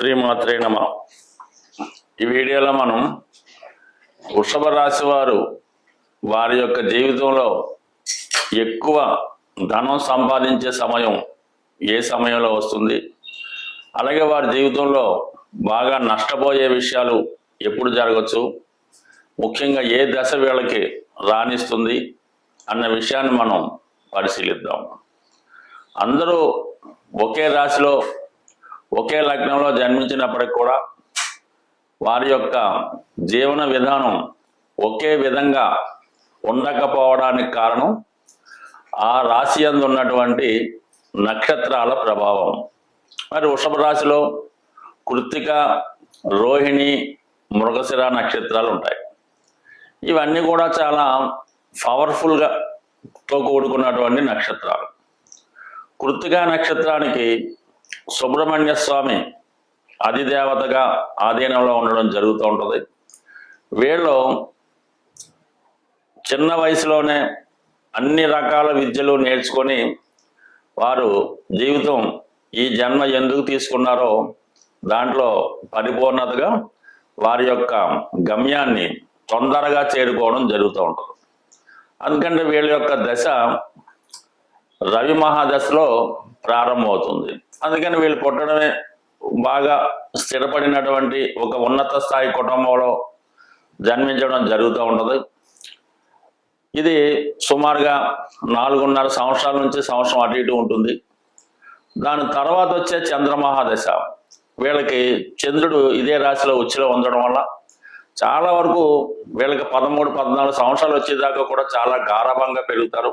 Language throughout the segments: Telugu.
శ్రీమాత్రే నమ. ఈ వీడియోలో మనం వృషభ రాశి వారు వారి యొక్క జీవితంలో ఎక్కువ ధనం సంపాదించే సమయం ఏ సమయంలో వస్తుంది? అలాగే వారి జీవితంలో బాగా నష్టపోయే విషయాలు ఎప్పుడు జరగచ్చు? ముఖ్యంగా ఏ దశ వీళ్ళకి రాణిస్తుంది? అన్న విషయాన్ని మనం పరిశీలిద్దాం. అందరూ ఒకే రాశిలో ఒకే లగ్నంలో జన్మించినప్పటికి కూడా వారి యొక్క జీవన విధానం ఒకే విధంగా ఉండకపోవడానికి కారణం ఆ రాశి అందు ఉన్నటువంటి నక్షత్రాల ప్రభావం. మరి వృషభ రాశిలో కృత్తిక రోహిణి మృగశిర నక్షత్రాలు ఉంటాయి. ఇవన్నీ కూడా చాలా పవర్ఫుల్గా తో కూడుకున్నటువంటి నక్షత్రాలు. కృత్తిక నక్షత్రానికి సుబ్రహ్మణ్య స్వామి అధిదేవతగా ఆధీనంలో ఉండడం జరుగుతూ ఉంటుంది. వీళ్ళు చిన్న వయసులోనే అన్ని రకాల విద్యలు నేర్చుకొని వారు జీవితం ఈ జన్మ ఎందుకు తీసుకున్నారో దాంట్లో పరిపూర్ణతగా వారి యొక్క గమ్యాన్ని తొందరగా చేరుకోవడం జరుగుతూ ఉంటుంది. అందుకంటే వీళ్ళ యొక్క దశ రవి మహాదశలో ప్రారంభమవుతుంది. అందుకని వీళ్ళు పుట్టడమే బాగా స్థిరపడినటువంటి ఒక ఉన్నత స్థాయి కుటుంబంలో జన్మించడం జరుగుతూ ఉంటుంది. ఇది సుమారుగా నాలుగున్నర సంవత్సరాల నుంచి సంవత్సరం అటు ఇటు ఉంటుంది. దాని తర్వాత వచ్చే చంద్రమహాదశ. వీళ్ళకి చంద్రుడు ఇదే రాశిలో ఉచ్చిలో ఉండడం వల్ల చాలా వరకు వీళ్ళకి పదమూడు పద్నాలుగు సంవత్సరాలు వచ్చేదాకా కూడా చాలా గారభంగా పెరుగుతారు.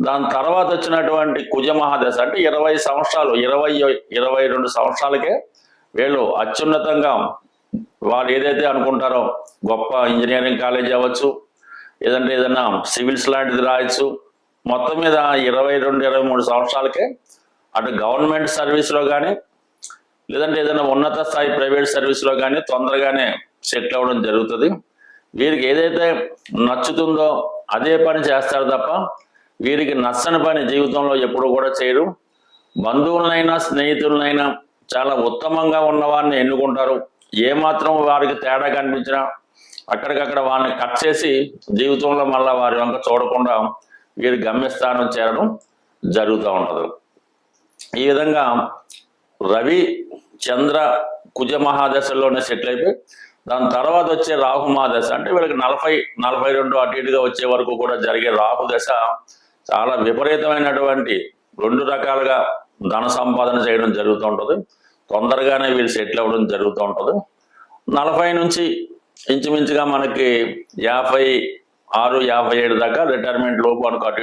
దాని తర్వాత వచ్చినటువంటి కుజ మహాదశ అంటే ఇరవై సంవత్సరాలు ఇరవై ఇరవై రెండు సంవత్సరాలకే వీళ్ళు అత్యున్నతంగా వాళ్ళు ఏదైతే అనుకుంటారో గొప్ప ఇంజనీరింగ్ కాలేజ్ అవ్వచ్చు ఏదంటే ఏదైనా సివిల్స్ లాంటిది రాయొచ్చు మొత్తం మీద ఇరవై రెండు ఇరవై మూడు సంవత్సరాలకే అటు గవర్నమెంట్ సర్వీస్లో కానీ లేదంటే ఏదైనా ఉన్నత స్థాయి ప్రైవేట్ సర్వీస్లో కానీ తొందరగానే సెటిల్ అవ్వడం జరుగుతుంది. వీరికి ఏదైతే నచ్చుతుందో అదే పని చేస్తారు తప్ప వీరికి నచ్చని పని జీవితంలో ఎప్పుడు కూడా చేయరు. బంధువులనైనా స్నేహితులనైనా చాలా ఉత్తమంగా ఉన్నవారిని ఎన్నుకుంటారు. ఏమాత్రం వారికి తేడా కనిపించినా అక్కడికక్కడ వారిని కట్ చేసి జీవితంలో మళ్ళీ వారి వంక చూడకుండా వీరి గమ్యస్థానం చేరడం జరుగుతూ ఉంటుంది. ఈ విధంగా రవి చంద్ర కుజ మహాదశలోనే సెటిల్ అయిపోయి దాని తర్వాత వచ్చే రాహు మహాదశ అంటే వీళ్ళకి నలభై నలభై రెండు అటు ఇటుగా వచ్చే వరకు కూడా జరిగే రాహు దశ చాలా విపరీతమైనటువంటి రెండు రకాలుగా ధన సంపాదన చేయడం జరుగుతూ ఉంటుంది. తొందరగానే వీళ్ళు సెటిల్ అవ్వడం జరుగుతూ ఉంటుంది. నలభై నుంచి ఇంచుమించుగా మనకి యాభై ఆరు యాభై ఏడు దాకా రిటైర్మెంట్ లోపు అనుకు అటు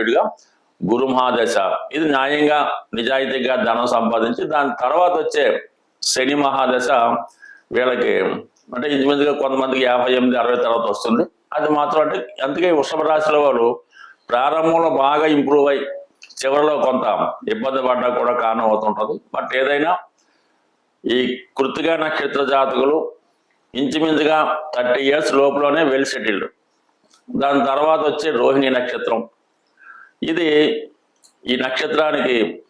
గురు మహాదశ. ఇది న్యాయంగా నిజాయితీగా ధనం సంపాదించి దాని తర్వాత వచ్చే శని మహాదశ వీళ్ళకి అంటే ఇంచుమించుగా కొంతమందికి యాభై ఎనిమిది అరవై తర్వాత వస్తుంది. అది మాత్రం అంటే అందుకే వృషభ రాశిలో వాళ్ళు ప్రారంభంలో బాగా ఇంప్రూవ్ అయ్యి చివరిలో కొంత ఇబ్బంది పడ్డా కూడా కారణం అవుతుంటుంది. బట్ ఏదైనా ఈ కృతిగా నక్షత్ర జాతకులు ఇంచుమించుగా థర్టీ ఇయర్స్ లోపలనే వెల్ సెటిల్డ్ దాని తర్వాత వచ్చే రోహిణి నక్షత్రం. ఇది ఈ నక్షత్రానికి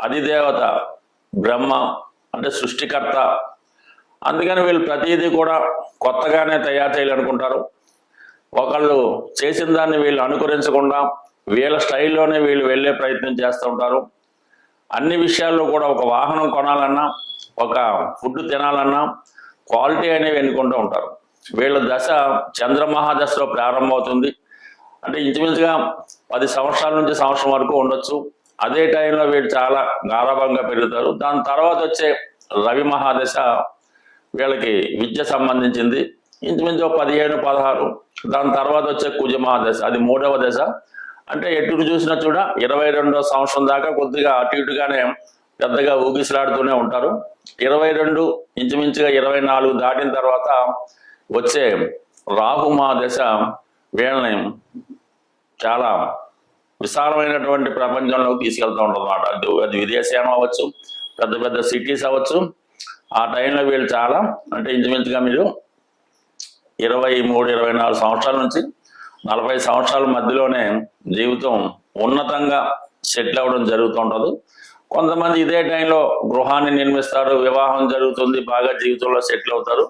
అధిదేవత బ్రహ్మ అంటే సృష్టికర్త. అందుకని వీళ్ళు ప్రతిదీ కూడా కొత్తగానే తయారు చేయాలనుకుంటారు. ఒకళ్ళు చేసిన దాన్ని వీళ్ళు అనుకరించకుండా వీళ్ళ స్టైల్లోనే వీళ్ళు వెళ్ళే ప్రయత్నం చేస్తూ ఉంటారు. అన్ని విషయాల్లో కూడా ఒక వాహనం కొనాలన్నా ఒక ఫుడ్ తినాలన్నా క్వాలిటీ అనేవి ఎన్నుకుంటూ ఉంటారు. వీళ్ళ దశ చంద్రమహాదశలో ప్రారంభమవుతుంది. అంటే ఇంచుమించుగా పది సంవత్సరాల నుంచి సంవత్సరం వరకు ఉండొచ్చు. అదే టైంలో వీళ్ళు చాలా గారభంగా పెరుగుతారు. దాని తర్వాత వచ్చే రవి మహాదశ వీళ్ళకి విద్య సంబంధించింది. ఇంచుమించు పదిహేను పదహారు దాని తర్వాత వచ్చే కుజ మహాదశ అది మూడవ దశ. అంటే ఎటు చూసినా చూడ ఇరవై రెండో సంవత్సరం దాకా కొద్దిగా అటు ఇటుగానే పెద్దగా ఊగిసలాడుతూనే ఉంటారు. ఇరవై రెండు ఇంచుమించుగా ఇరవై నాలుగు దాటిన తర్వాత వచ్చే రాహు మహాదశ వీళ్ళని చాలా విశాలమైనటువంటి ప్రపంచంలోకి తీసుకెళ్తూ ఉంటుందన్నమాట. అది అది విదేశీయానం అవ్వచ్చు పెద్ద పెద్ద సిటీస్ అవ్వచ్చు. ఆ టైంలో వీళ్ళు చాలా అంటే ఇంచుమించుగా మీరు ఇరవై మూడు ఇరవై నాలుగు సంవత్సరాల నుంచి నలభై సంవత్సరాల మధ్యలోనే జీవితం ఉన్నతంగా సెటిల్ అవ్వడం జరుగుతుంటుంది కొంతమంది ఇదే టైంలో గృహాన్ని నిర్మిస్తారు వివాహం జరుగుతుంది బాగా జీవితంలో సెటిల్ అవుతారు.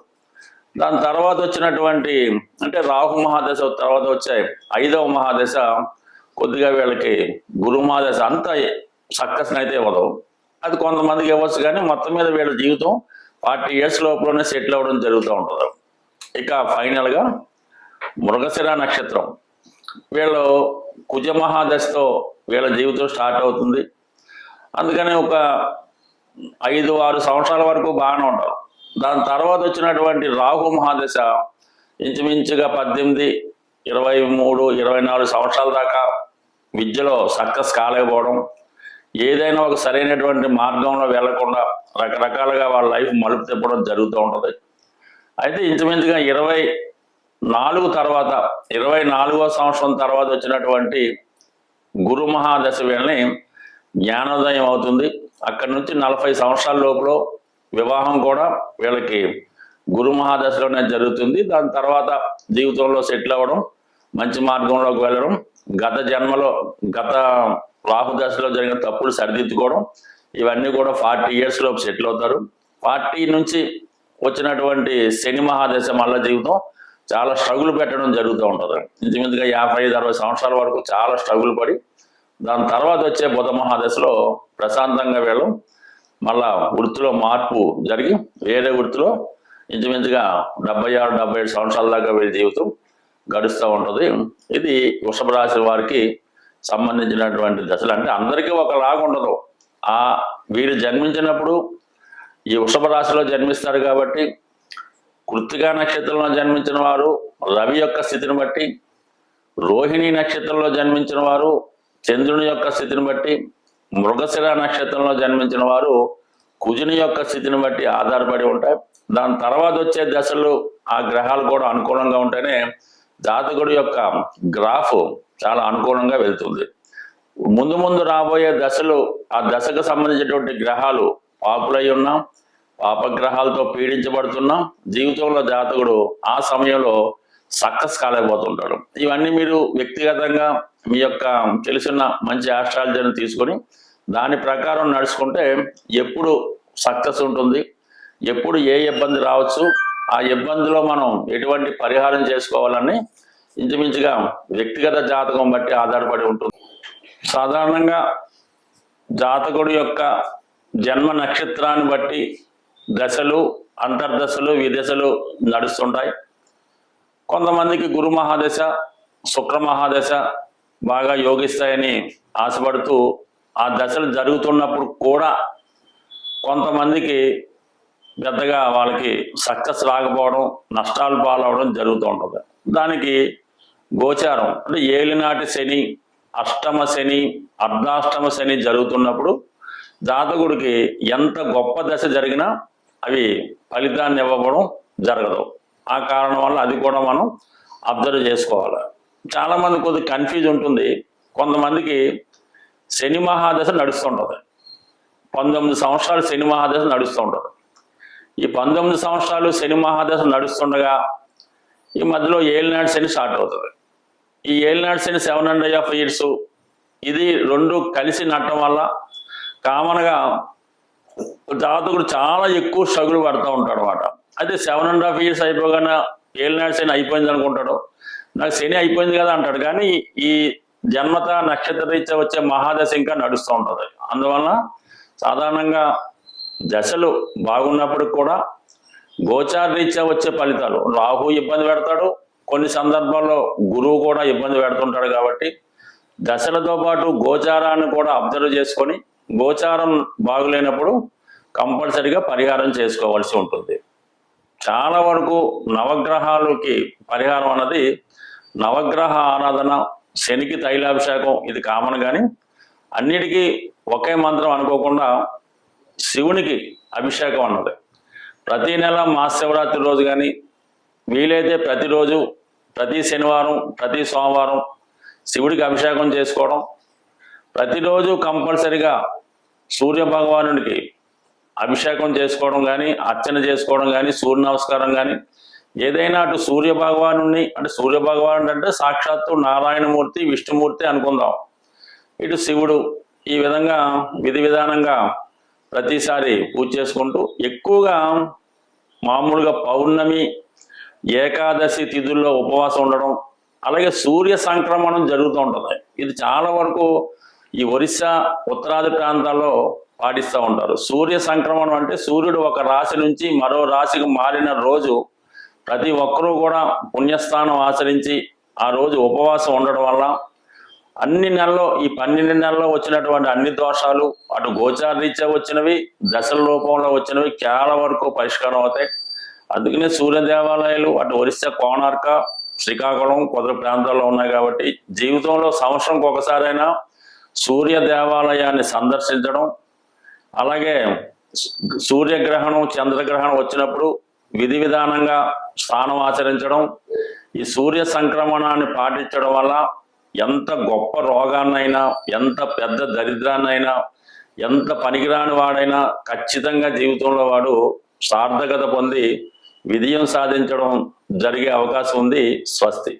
దాని తర్వాత వచ్చినటువంటి అంటే రాహు మహాదశ తర్వాత వచ్చే ఐదవ మహాదశ కొద్దిగా వీళ్ళకి గురు మహాదశ అంత సక్సెస్ అయితే ఇవ్వదు. అది కొంతమందికి ఇవ్వచ్చు కానీ మొత్తం మీద వీళ్ళ జీవితం ఫార్టీ ఇయర్స్ లోపలనే సెటిల్ అవ్వడం జరుగుతూ ఉంటుంది. ఇక ఫైనల్గా మృగశిర నక్షత్రం. వీళ్ళు కుజ మహాదశతో వీళ్ళ జీవితం స్టార్ట్ అవుతుంది. అందుకని ఒక ఐదు ఆరు సంవత్సరాల వరకు బాగానే ఉంటారు. దాని తర్వాత వచ్చినటువంటి రాహు మహాదశ ఇంచుమించుగా పద్దెనిమిది ఇరవై మూడు ఇరవై నాలుగు సంవత్సరాల దాకా విద్యలో సక్సెస్ కాలేకపోవడం ఏదైనా ఒక సరైనటువంటి మార్గంలో వెళ్ళకుండా రకరకాలుగా వాళ్ళ లైఫ్ మలుపు తిప్పడం జరుగుతూ ఉంటుంది. అయితే ఇంచుమించుగా ఇరవై నాలుగు తర్వాత ఇరవై నాలుగో సంవత్సరం తర్వాత వచ్చినటువంటి గురు మహాదశ వీళ్ళని జ్ఞానోదయం అవుతుంది. అక్కడి నుంచి నలభై సంవత్సరాల లోపల వివాహం కూడా వీళ్ళకి గురు మహాదశలోనే జరుగుతుంది. దాని తర్వాత జీవితంలో సెటిల్ అవ్వడం మంచి మార్గంలోకి వెళ్ళడం గత జన్మలో గత రాహు దశలో జరిగిన తప్పులు సరిదిద్దుకోవడం ఇవన్నీ కూడా ఫార్టీ ఇయర్స్ లోపు సెటిల్ అవుతారు. ఫార్టీ నుంచి వచ్చినటువంటి శని మహాదశ మల్ల జీవితం చాలా స్ట్రగుల్ పెట్టడం జరుగుతూ ఉంటుంది. ఇంచుమించుగా యాభై ఐదు అరవై సంవత్సరాల వరకు చాలా స్ట్రగుల్ పడి దాని తర్వాత వచ్చే బుధ మహాదశలో ప్రశాంతంగా వీళ్ళు మళ్ళా వృత్తిలో మార్పు జరిగి వేరే వృత్తిలో ఇంచుమించుగా డెబ్బై ఆరు డెబ్బై ఏడు సంవత్సరాల దాకా వీళ్ళ జీవితం గడుస్తూ ఉంటుంది. ఇది వృషభ రాశి వారికి సంబంధించినటువంటి దశలు. అంటే అందరికీ ఒకలాగా ఉండదు ఆ వీరు జన్మించినప్పుడు ఈ వృషభ రాశిలో జన్మిస్తారు కాబట్టి కృత్తికా నక్షత్రంలో జన్మించిన వారు రవి యొక్క స్థితిని బట్టి రోహిణి నక్షత్రంలో జన్మించిన వారు చంద్రుని యొక్క స్థితిని బట్టి మృగశిర నక్షత్రంలో జన్మించిన వారు కుజుని యొక్క స్థితిని బట్టి ఆధారపడి ఉంటాయి. దాని తర్వాత వచ్చే దశలు ఆ గ్రహాలు కూడా అనుకూలంగా ఉంటేనే జాతకుడు యొక్క గ్రాఫ్ చాలా అనుకూలంగా వెళ్తుంది. ముందు ముందు రాబోయే దశలు ఆ దశకు సంబంధించినటువంటి గ్రహాలు పాపులై ఉన్నాం పాపగ్రహాలతో పీడించబడుతున్నాం జీవితంలో జాతకుడు ఆ సమయంలో సక్సెస్ కాలేకపోతుంటాడు. ఇవన్నీ మీరు వ్యక్తిగతంగా మీ యొక్క తెలిసిన మంచి ఆస్ట్రాలజీని తీసుకొని దాని ప్రకారం నడుచుకుంటే ఎప్పుడు సక్సెస్ ఉంటుంది ఎప్పుడు ఏ ఇబ్బంది రావచ్చు ఆ ఇబ్బందిలో మనం ఎటువంటి పరిహారం చేసుకోవాలని ఇంచుమించుగా వ్యక్తిగత జాతకం బట్టి ఆధారపడి ఉంటుంది. సాధారణంగా జాతకుడు యొక్క జన్మ నక్షత్రాన్ని బట్టి దశలు అంతర్దశలు విదశలు నడుస్తుంటాయి. కొంతమందికి గురు మహాదశ శుక్ర మహాదశ బాగా యోగిస్తాయని ఆశపడుతూ ఆ దశలు జరుగుతున్నప్పుడు కూడా కొంతమందికి పెద్దగా వాళ్ళకి సక్సెస్ రాకపోవడం నష్టాలు పాలవడం జరుగుతూ ఉంటుంది. దానికి గోచారం అంటే ఏలినాటి శని అష్టమ శని అర్ధాష్టమ శని జరుగుతున్నప్పుడు జాతకుడికి ఎంత గొప్ప దశ జరిగినా అవి ఫలితాన్ని ఇవ్వడం జరగదు. ఆ కారణం వల్ల అది కూడా మనం అబ్జర్వ్ చేసుకోవాలి. చాలా మంది కొద్ది కన్ఫ్యూజ్ ఉంటుంది. కొంతమందికి శని మహాదశ నడుస్తుంటుంది. పంతొమ్మిది సంవత్సరాలు శని మహాదశ నడుస్తుంటుంది. ఈ పంతొమ్మిది సంవత్సరాలు శని మహాదశ నడుస్తుండగా ఈ మధ్యలో ఏలినాడు శని స్టార్ట్ అవుతుంది. ఈ ఏలినాడు Shani seven hundred half years ఇది రెండు కలిసి నడటం వల్ల కామన్గా జాతకుడు చాలా ఎక్కువ స్ట్రగుల్ పడుతూ ఉంటాడు అనమాట అయితే సెవెన్ అండ్ హాఫ్ ఇయర్స్ అయిపోగానే ఏలినాడు శని అయిపోయింది అనుకుంటాడు నాకు శని అయిపోయింది కదా అంటాడు. కానీ ఈ జన్మత నక్షత్ర రీత్యా వచ్చే మహాదశ ఇంకా నడుస్తూ ఉంటుంది. అందువలన సాధారణంగా దశలు బాగున్నప్పటికి కూడా గోచార రీత్యా వచ్చే ఫలితాలు. రాహు ఇబ్బంది పెడతాడు. కొన్ని సందర్భాల్లో గురువు కూడా ఇబ్బంది పెడుతుంటాడు కాబట్టి దశలతో పాటు గోచారాన్ని కూడా అబ్జర్వ్ చేసుకొని గోచారం బాగులేనప్పుడు కంపల్సరిగా పరిహారం చేసుకోవాల్సి ఉంటుంది. చాలా వరకు నవగ్రహాలకి పరిహారం అన్నది నవగ్రహ ఆరాధన శనికి తైలాభిషేకం ఇది కామన్ కానీ అన్నిటికీ ఒకే మంత్రం అనుకోకుండా శివునికి అభిషేకం అన్నది. ప్రతి నెల మహాశివరాత్రి రోజు కానీ వీలైతే ప్రతిరోజు ప్రతి శనివారం ప్రతి సోమవారం శివుడికి అభిషేకం చేసుకోవడం ప్రతిరోజు కంపల్సరిగా సూర్య భగవానుడికి అభిషేకం చేసుకోవడం కానీ అర్చన చేసుకోవడం కానీ సూర్య నమస్కారం కానీ ఏదైనా అటు సూర్య భగవాను అంటే సూర్య భగవానుడు అంటే సాక్షాత్తు నారాయణమూర్తి విష్ణుమూర్తి అనుకుందాం. ఇటు శివుడు ఈ విధంగా విధి విధానంగా ప్రతిసారి పూజ చేసుకుంటూ ఎక్కువగా మామూలుగా పౌర్ణమి ఏకాదశి తిథుల్లో ఉపవాసం ఉండడం అలాగే సూర్య సంక్రమణం జరుగుతూ ఉంటుంది. ఇది చాలా వరకు ఈ ఒరిస్సా ఉత్తరాది ప్రాంతాల్లో పాటిస్తూ ఉంటారు. సూర్య సంక్రమణం అంటే సూర్యుడు ఒక రాశి నుంచి మరో రాశికి మారిన రోజు ప్రతి ఒక్కరూ కూడా పుణ్యస్థానం ఆచరించి ఆ రోజు ఉపవాసం ఉండడం వల్ల అన్ని నెలలో ఈ పన్నెండు నెలల్లో వచ్చినటువంటి అన్ని దోషాలు అటు గోచారీత్యా వచ్చినవి దశల రూపంలో వచ్చినవి చాలా వరకు పరిష్కారం అవుతాయి. అందుకనే సూర్య దేవాలయాలు అటు ఒరిస్సా కోణార్క శ్రీకాకుళం కొద్ది ప్రాంతాల్లో ఉన్నాయి కాబట్టి జీవితంలో సంవత్సరంకి ఒకసారైనా సూర్య దేవాలయాన్ని సందర్శించడం అలాగే సూర్యగ్రహణం చంద్రగ్రహణం వచ్చినప్పుడు విధి విధానంగా స్నానం ఆచరించడం ఈ సూర్య సంక్రమణాన్ని పాటించడం వల్ల ఎంత గొప్ప రోగాన్నైనా ఎంత పెద్ద దరిద్రాన్నైనా ఎంత పనికిరాని వాడైనా ఖచ్చితంగా జీవితంలో వాడు సార్థకత పొంది విజయం సాధించడం జరిగే అవకాశం ఉంది. స్వస్తి.